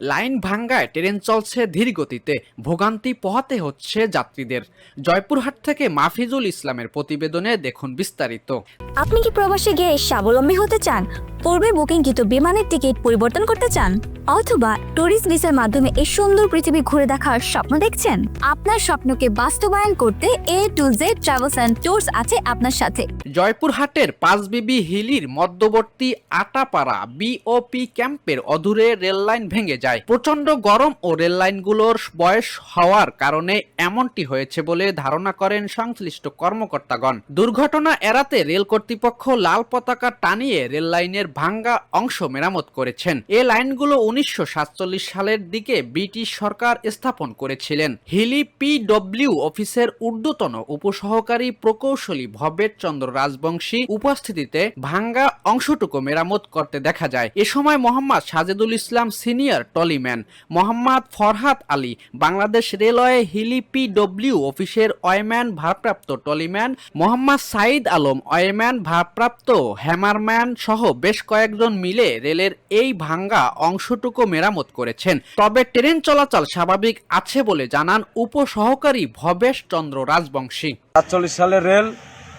Line ভাঙ্গায় train চলছে ধীর গতিতে ভোগান্তি পোহাতে হচ্ছে যাত্রীদের। জয়পুরহাট থেকে মাফিজুল ইসলামের প্রতিবেদনে দেখুন বিস্তারিত। আপনি কি প্রবাসে গিয়ে স্বাবলম্বী হতে চান? পূর্বে বুকিংকৃত বিমানের টিকিট পরিবর্তন করতে চান, অথবা ট্যুরিস্ট ভিসার মাধ্যমে এই সুন্দর পৃথিবী ঘুরে দেখার স্বপ্ন দেখছেন? আপনার স্বপ্নকে বাস্তবায়ন করতে A to Z travels and tours আছে আপনার সাথে। জয়পুরহাটের পাঁচবিবি হিলির মধ্যবর্তী আটাপাড়া বিওপি ক্যাম্পের অদূরে রেললাইন ভেঙে যায়। প্রচণ্ড গরম ও রেললাইনগুলোর বয়স হওয়ার কারণে এমনটি হয়েছে বলে ধারণা করেন সংশ্লিষ্ট কর্মকর্তাগণ। দুর্ঘটনা এড়াতে রেল কর্তৃপক্ষ লাল পতাকা টানিয়ে রেল লাইনের ভাঙ্গা অংশ মেরামত করেছেন। এ লাইনগুলো উনিশশো সাতচল্লিশ সালের দিকে ব্রিটিশ সরকার স্থাপন করেছিলেন। হিলি পিডব্লিউ অফিসের ঊর্ধ্বতন উপসহকারী প্রকৌশলী ভবেশ চন্দ্র রাজবংশী উপস্থিতিতে ভাঙ্গা অংশটুকু মেরামত করতে দেখা যায়। এ সময় Mohammad Sajedul Islam senior trolleyman Mohammad Farhad Ali, Bangladesh railway Hili PW অফিসের ওয়েম্যান ভারপ্রাপ্ত টলিম্যান মোহাম্মদ সাইদ আলম ওয়েম্যান ভারপ্রাপ্ত হ্যামারম্যান সহ বেশ কয়েকজন মিলে রেলের এই ভাঙ্গা অংশটুকু মেরামত করেছেন। তবে ট্রেন চলাচল স্বাভাবিক আছে বলে জানান উপসহকারী ভবেশ চন্দ্র রাজবংশী। সাতচল্লিশ সালের রেল,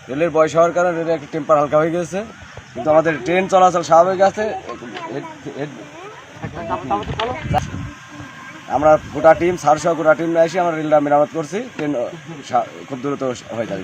রেলের বয়স হওয়ার কারণে রেলের একটু টেম্পার হালকা হয়ে গেছে কিন্তু আমাদের ট্রেন চলাচল স্বাভাবিক আছে আমরা গোটা টিম সারসহ গোটা টিম এসে আমরা রেলটা মেরামত করছি। ট্রেন খুব দ্রুত হয়ে যাবে